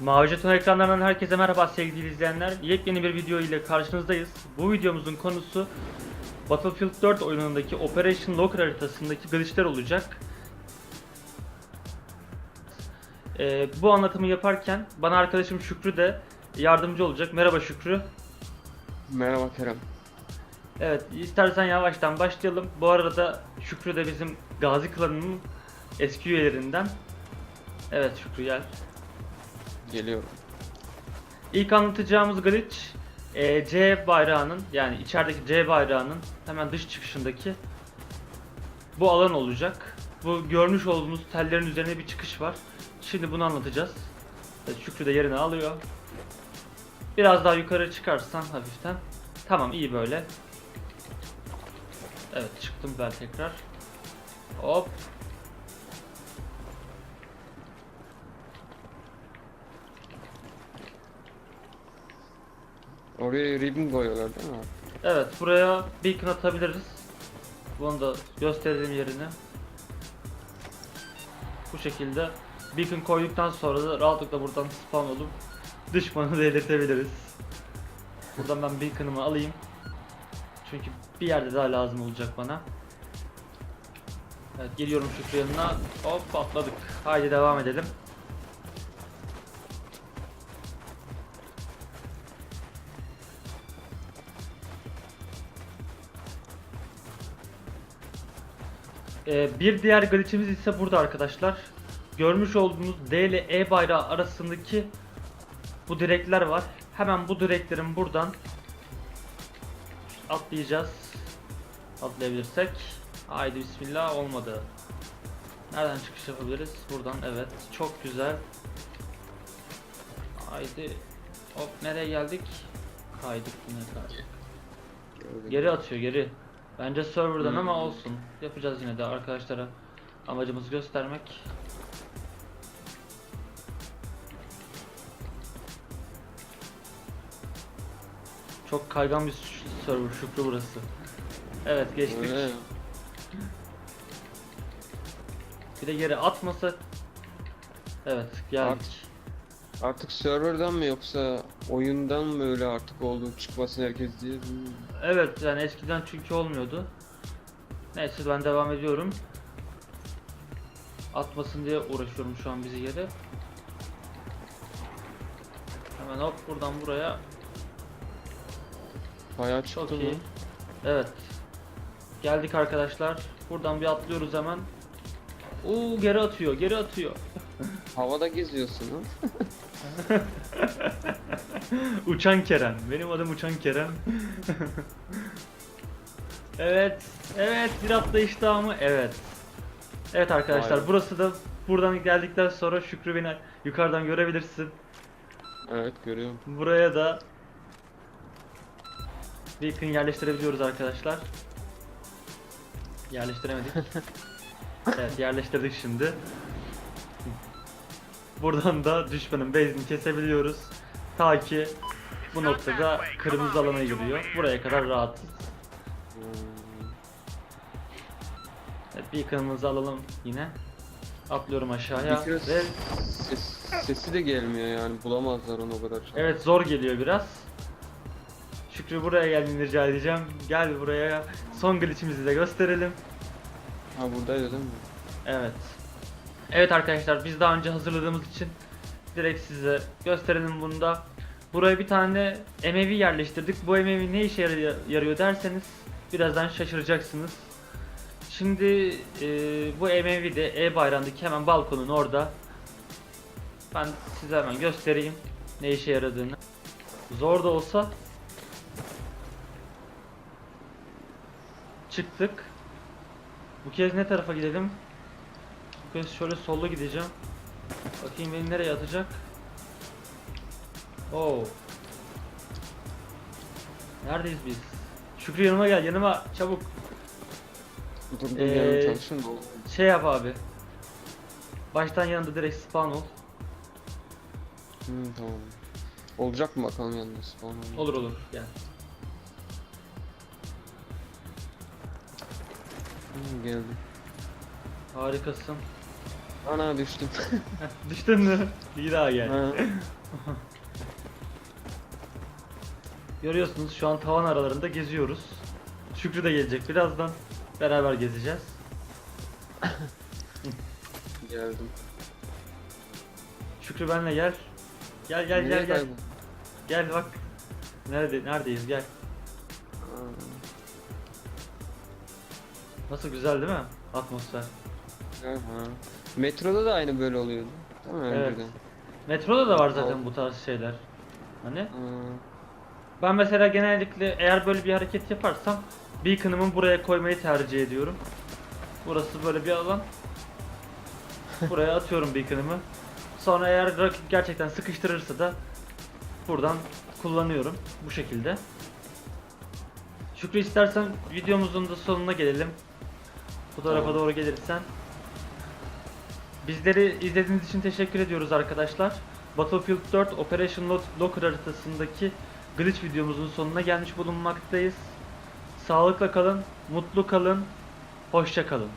Mavi Jeton ekranlarından herkese merhaba sevgili izleyenler. Yepyeni bir video ile karşınızdayız. Bu videomuzun konusu Battlefield 4 oyunundaki Operation Locker haritasındaki glitchler olacak. Ee, bu anlatımı yaparken bana arkadaşım Şükrü de yardımcı olacak. Merhaba Şükrü. Merhaba Kerem. Evet, istersen yavaştan başlayalım. Bu arada Şükrü de bizim Gazi klanının eski üyelerinden. Evet Şükrü gel. Geliyorum. İlk anlatacağımız glitch e, C bayrağının yani içerideki C bayrağının hemen dış çıkışındaki bu alan olacak. Bu görmüş olduğunuz tellerin üzerine bir çıkış var. Şimdi bunu anlatacağız. Evet, Şükrü de yerini alıyor. Biraz daha yukarı çıkarsan hafiften. Tamam iyi böyle. Evet çıktım ben tekrar. Hop. Oraya ribbon koyuyorlar değil mi? Evet buraya beacon atabiliriz. Bunu da gösterelim yerini. Bu şekilde beacon koyduktan sonra da rahatlıkla buradan spawn olup düşmanı delirtebiliriz. Buradan ben beacon'ımı alayım. Çünkü bir yerde daha lazım olacak bana. Evet geliyorum Şükrü yanına. Hop atladık. Haydi devam edelim. Ee, bir diğer glitch'imiz ise burada arkadaşlar. Görmüş olduğunuz D ile E bayrağı arasındaki bu direkler var. Hemen bu direklerin buradan atlayacağız. Atlayabilirsek. Haydi bismillah olmadı. Nereden çıkış yapabiliriz? Buradan evet. Çok güzel. Haydi. Hop nereye geldik? Kaydık yine kaydık. Geri atıyor geri. Bence serverdan ama Hmm. olsun. Yapacağız yine de arkadaşlara amacımızı göstermek. Çok kaygan bir server Şükrü burası. Evet geçtik. Öyle. Bir de geri atmasa Evet geldik. Artık serverdan mı yoksa oyundan mı öyle artık oldu çıkmasın herkes diye bilmiyorum. Evet yani eskiden çünkü olmuyordu. Neyse ben devam ediyorum. Atmasın diye uğraşıyorum şu an bizi yere. Hemen hop buradan buraya. Bayağı Çok çıktı iyi. bu. Evet. Geldik arkadaşlar. Buradan bir atlıyoruz hemen. Oo geri atıyor, geri atıyor. Havada geziyorsun ha. Uçan Kerem. Benim adım Uçan Kerem. evet. Evet bir atlayış daha mı? Evet. Evet arkadaşlar be. burası da buradan geldikten sonra Şükrü beni yukarıdan görebilirsin. Evet görüyorum. Buraya da beacon yerleştirebiliyoruz arkadaşlar. Yerleştiremedik. evet yerleştirdik şimdi. Buradan da düşmanın base'ini kesebiliyoruz. Ta ki bu noktada kırmızı alana giriyor. Buraya kadar rahatız. Evet beacon'ımızı alalım yine. Atlıyorum aşağıya Bir kere ve ses, sesi de gelmiyor yani bulamazlar onu o kadar. çok. evet zor geliyor biraz. Şükrü buraya gelmeni rica edeceğim. Gel buraya. Son glitch'imizi de gösterelim. Ha buradaydı değil mi? Evet. Evet arkadaşlar biz daha önce hazırladığımız için direkt size gösterelim bunu da. Buraya bir tane MAV yerleştirdik. Bu MAV ne işe yarıyor, derseniz birazdan şaşıracaksınız. Şimdi e, bu MAV de E bayrağındaki hemen balkonun orada. Ben size hemen göstereyim ne işe yaradığını. Zor da olsa çıktık. Bu kez ne tarafa gidelim? Kez şöyle sollu gideceğim. Bakayım beni nereye atacak? Oo. Neredeyiz biz? Şükrü yanıma gel, yanıma çabuk. Dur dur Ee, yanım çalışın da. Şey yap abi. Baştan yanında direkt spawn ol. Hı, tamam. Olacak mı bakalım yanında spawn olma. Olur olur gel. Hı, geldi. Harikasın. Ana düştüm. Düştün mü? Bir daha gel. Ha. Görüyorsunuz şu an tavan aralarında geziyoruz. Şükrü de gelecek birazdan. Beraber gezeceğiz. Geldim. Şükrü benle gel. Gel gel Nereye gel gel. kaybol- Gel bak. Nerede neredeyiz gel. Aa, Nasıl güzel değil mi? Atmosfer. Aha. Metroda da aynı böyle oluyordu. Değil mi Evet. önceden? Metroda da var zaten bu tarz şeyler. Hani Aa, ben mesela genellikle eğer böyle bir hareket yaparsam beacon'ımı buraya koymayı tercih ediyorum. Burası böyle bir alan. Buraya atıyorum beacon'ımı. Sonra eğer rakip gerçekten sıkıştırırsa da buradan kullanıyorum bu şekilde. Şükrü istersen videomuzun da sonuna gelelim. Bu tarafa Tamam. doğru gelirsen. Bizleri izlediğiniz için teşekkür ediyoruz arkadaşlar. Battlefield 4 Operation Lock- Locker haritasındaki glitch videomuzun sonuna gelmiş bulunmaktayız. Sağlıkla kalın, mutlu kalın, hoşça kalın.